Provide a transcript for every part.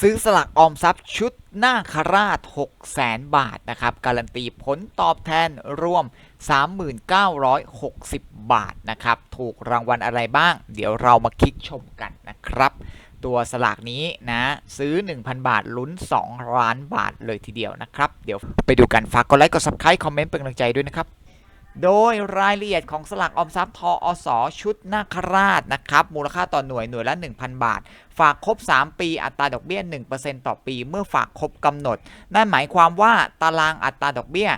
ซื้อสลากออมทรัพย์ชุดหน้าคราช 6 0แสนบาทนะครับ การันตีผลตอบแทนรวม 3960 บาทนะครับ ถูกรางวัลอะไรบ้าง เดี๋ยวเรามาคลิกชมกันนะครับ ตัวสลากนี้นะซื้อ 1,000 บาทลุ้น 2 ล้านบาทเลยทีเดียวนะครับ เดี๋ยวไปดูกันฝากกดไลค์กด subscribe คอมเมนต์เป็นกำลังใจด้วยนะครับ โดยรายละเอียดของสลากออมทรัพย์ทออสชุดนาคราชนะครับ มูลค่าต่อหน่วยหน่วยละ 1,000 บาท ฝากครบ 3 ปี อัตราดอกเบี้ย 1%ต่อปี เมื่อฝากครบกำหนด นั่นหมายความว่าตารางอัตราดอกเบี้ย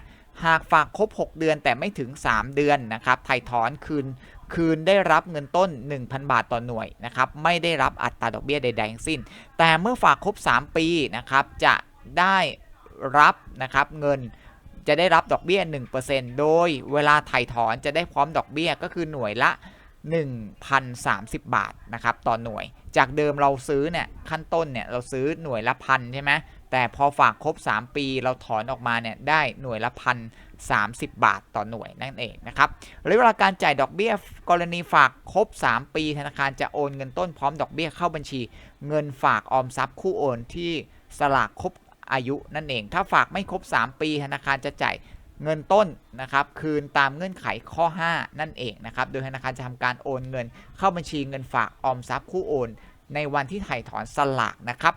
หากฝากครบ 6 เดือนแต่ไม่ถึง 3 เดือนนะครับไถ่ถอนคืนคืนได้รับเงินต้น 1,000 บาทต่อหน่วยนะครับไม่ได้รับอัตราดอกเบี้ยใดๆทั้งสิ้น แต่เมื่อฝากครบ 3 ปีนะครับจะได้รับนะครับเงิน จะได้รับดอกเบี้ย 1%โดยเวลาไถ่ถอนจะได้พร้อมดอกเบี้ยก็คือหน่วยละ 1,030 บาทนะครับต่อหน่วย จากเดิมเราซื้อเนี่ยขั้นต้นเนี่ยเราซื้อหน่วยละพันใช่ไหมแต่พอฝากครบ 3 ปีเราถอนออกมาเนี่ยได้หน่วยละพัน30บาทต่อหน่วยนั่นเองนะครับระยะเวลาการจ่ายดอกเบี้ยกรณีฝากครบ 3 ปีธนาคารจะโอนเงินต้นพร้อมดอกเบี้ยเข้าบัญชี เงินฝากออมทรัพย์คู่โอนที่สลากครบ อายุนั่นเอง ถ้าฝากไม่ครบ 3 ปีธนาคารจะจ่ายเงินต้นนะครับคืนตามเงื่อนไขข้อ 5 นั่นเองนะครับโดยธนาคารจะทำการโอนเงิน เข้าบัญชีเงินฝากออมทรัพย์คู่โอน ในวันที่ถ่ายถอนสลากนะครับ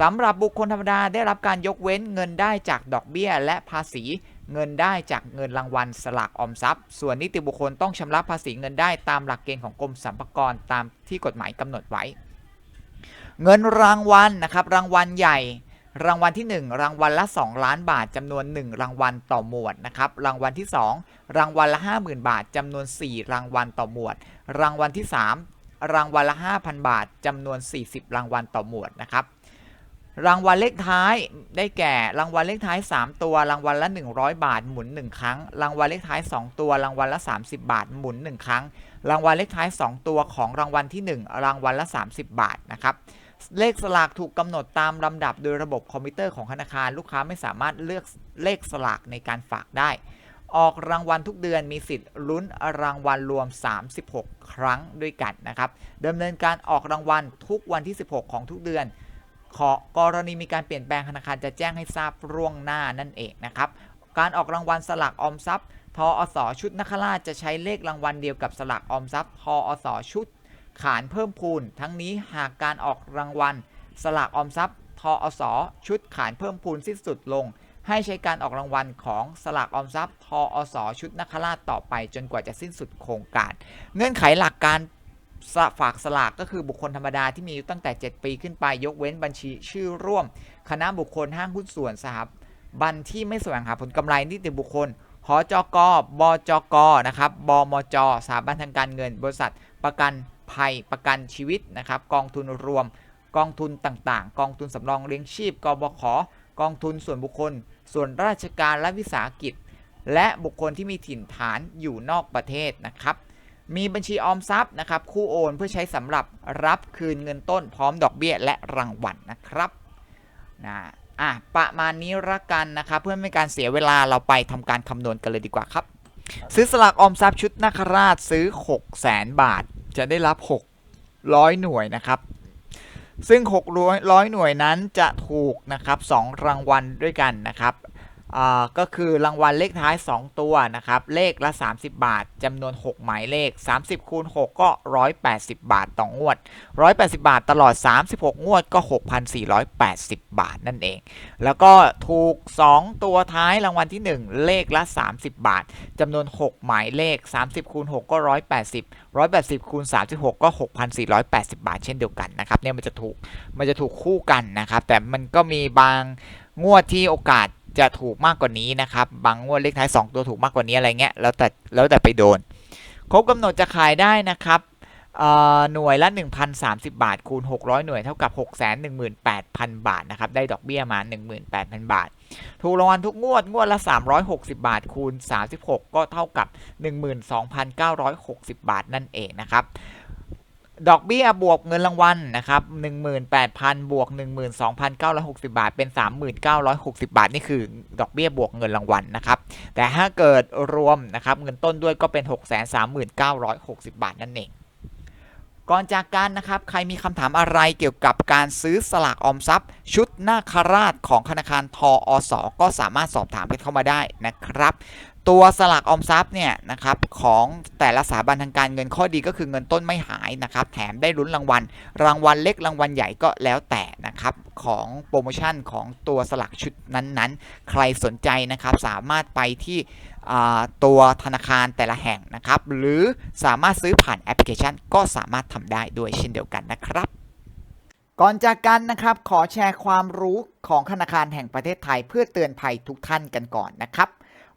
สำหรับบุคคลธรรมดาได้รับการยกเว้นเงินได้จากดอกเบี้ย และภาษีเงินได้จากเงินรางวัลสลากออมทรัพย์ ส่วนนิติบุคคลต้องชำระภาษีเงินได้ตามหลักเกณฑ์ของกรมสรรพากรตามที่กฎหมายกำหนดไว้ เงินรางวัลนะครับรางวัลใหญ่ รางวัลที่ 1 รางวัลละ 2 ล้านบาทจำนวน 1 รางวัลต่อหมวดนะครับรางวัลที่ 2 รางวัลละ 50,000 บาทจำนวน 4 รางวัลต่อหมวด รางวัลที่ 3 รางวัลละ 5,000 บาทจำนวน 40 รางวัลต่อหมวดนะครับรางวัลเลขท้ายได้แก่รางวัลเลขท้าย 3 ตัว รางวัลละ 100 บาทหมุน 1 ครั้ง รางวัลเลขท้าย 2 ตัว รางวัลละ 30 บาทหมุน 1 ครั้ง รางวัลเลขท้าย 2 ตัวของรางวัลที่ 1 รางวัลละ 30 บาทนะครับ เลขสลากถูกกำหนดตามลำดับโดยระบบคอมพิวเตอร์ของธนาคาร ลูกค้าไม่สามารถเลือกเลขสลากในการฝากได้ ออกรางวัลทุกเดือนมีสิทธิ์ลุ้นรางวัลรวม 36 ครั้งด้วยกันนะครับดำเนินการออกรางวัลทุกวันที่ 16 ของทุกเดือนขอกรณีมีการเปลี่ยนแปลงธนาคารจะแจ้งให้ทราบล่วงหน้านั่นเองนะครับ การออกรางวัลสลากออมทรัพย์ ทออสชุดนักราชจะใช้เลขรางวัลเดียวกับสลากออมทรัพย์ ทออสชุด ขานเพิ่มพูน ทั้งนี้หากการออกรางวัล สลากออมทรัพย์ทออสชุดขานเพิ่มพูนสิ้นสุดลง ให้ใช้การออกรางวัลของสลากออมทรัพย์ทออสชุดนักราชต่อไปจนกว่าจะสิ้นสุดโครงการ เงื่อนไขหลักการฝากสลากก็คือบุคคลธรรมดาที่มีอายุตั้งแต่ 7 ปีขึ้นไปยกเว้นบัญชีชื่อร่วม คณะบุคคลห้างหุ้นส่วนสหบันที่ไม่แสวงหาผลกำไรนิติบุคคลหอจกบจกนะครับบมจสถาบันทางการเงิน บริษัทประกัน ภัยประกันชีวิตนะครับกองทุนรวม กองทุนต่างๆ กองทุนสำรองเลี้ยงชีพกบขกองทุนส่วนบุคคล ส่วนราชการและวิสาหกิจ และบุคคลที่มีถิ่นฐานอยู่นอกประเทศนะครับ มีบัญชีออมทรัพย์นะครับ คู่โอนเพื่อใช้สำหรับรับคืนเงินต้นพร้อมดอกเบี้ยและรางวัลนะครับนะอะประมาณนี้ละกันนะครับเพื่อไม่ให้การเสียเวลาเราไปทำการคำนวณกันเลยดีกว่าครับ ซื้อสลากออมทรัพย์ชุดนาคราชซื้อ 6 0 0 0 0 0 บาท จะได้รับ 600 หน่วยนะครับ ซึ่ง 600 หน่วยนั้นจะถูกนะครับ 2 รางวัลด้วยกันนะครับ ก็คือรางวัลเลขท้าย 2 ตัวนะครับ เลขละ 30 บาทจำนวน 6 หมายเลข 30คูณ6ก็ 180 บาทต่องวด 180 บาทตลอด 36 งวดก็ 6,480 บาทนั่นเอง แล้วก็ถูก 2 ตัวท้ายรางวัลที่ 1 เลขละ 30 บาทจำนวน 6 หมายเลข 30คูณ6ก็ 180 180คูณ36 ก็ 6,480 บาทเช่นเดียวกันนะครับเนี่ยมันจะถูกมันจะถูกคู่กันนะครับ แต่มันก็มีบางงวดที่โอกาส จะถูกมากกว่านี้นะครับ บางงวดเลขท้าย 2 ตัวถูกมากกว่านี้อะไรเงี้ย แล้วแต่แล้วแต่ไปโดน ครบกำหนดจะขายได้นะครับเอ่อหน่วยละ 1,030 บาท คูณ 600 หน่วยเท่ากับ 618,000 บาทนะครับ ได้ดอกเบี้ยมา 18,000 บาท ถูกรางวัลทุกงวด งวดละ 360 บาท คูณ 36 ก็เท่ากับ 12,960 บาทนั่นเองนะครับ ดอกเบี้ยบวกเงินรางวัลนะครับ18,000 บวก 12,960 บาท เป็น 3960 บาท นี่คือดอกเบี้ยบวกเงินรางวัลนะครับ แต่ถ้าเกิดรวมนะครับเงินต้นด้วยก็เป็น 63960 บาทนั่นเอง ก่อนจากกันนะครับ ใครมีคำถามอะไรเกี่ยวกับการซื้อสลากออมทรัพย์ ชุดนาคราชของธนาคารทออสก็สามารถสอบถามกันเข้ามาได้นะครับ ตัวสลากออมทรัพย์เนี่ยนะครับของแต่ละสถาบันทางการเงินข้อดีก็คือเงินต้นไม่หายนะครับแถมได้ลุ้นรางวัล รางวัลเล็กรางวัลใหญ่ก็แล้วแต่นะครับของโปรโมชั่นของตัวสลากชุดนั้นๆ ใครสนใจนะครับสามารถไปที่ตัวธนาคารแต่ละแห่งนะครับหรือสามารถซื้อผ่านแอปพลิเคชัน ก็สามารถทำได้ด้วยเช่นเดียวกันนะครับก่อนจากกันนะครับขอแชร์ความรู้ของธนาคารแห่งประเทศไทยเพื่อเตือนภัยทุกท่านกันก่อนนะครับ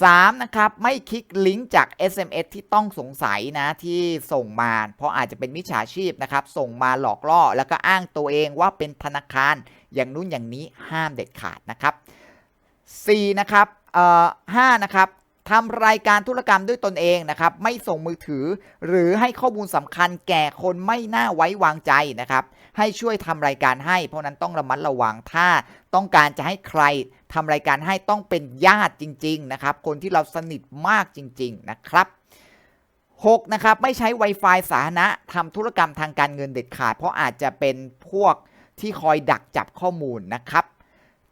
3. นะครับไม่คลิกลิงก์จาก SMS ที่ต้องสงสัยนะที่ส่งมา เพราะอาจจะเป็นมิจฉาชีพนะครับ ส่งมาหลอกล่อ แล้วก็อ้างตัวเองว่าเป็นธนาคารอย่างนู้นอย่างนี้ห้ามเด็ดขาดนะครับ 4. นะครับเอ่อ5นะครับทำรายการธุรกรรมด้วยตนเองนะครับ ไม่ส่งมือถือ หรือให้ข้อมูลสำคัญแก่คนไม่น่าไว้วางใจนะครับ ให้ช่วยทำรายการให้ เพราะนั้นต้องระมัดระวังถ้าต้องการจะให้ใครทำรายการให้ต้องเป็นญาติจริง ๆ นะครับ คนที่เราสนิทมากจริง ๆ นะครับ 6. นะครับ ไม่ใช้ Wi-Fi สาธารณะทำธุรกรรมทางการเงินเด็ดขาด เพราะอาจจะเป็นพวกที่คอยดักจับข้อมูลนะครับ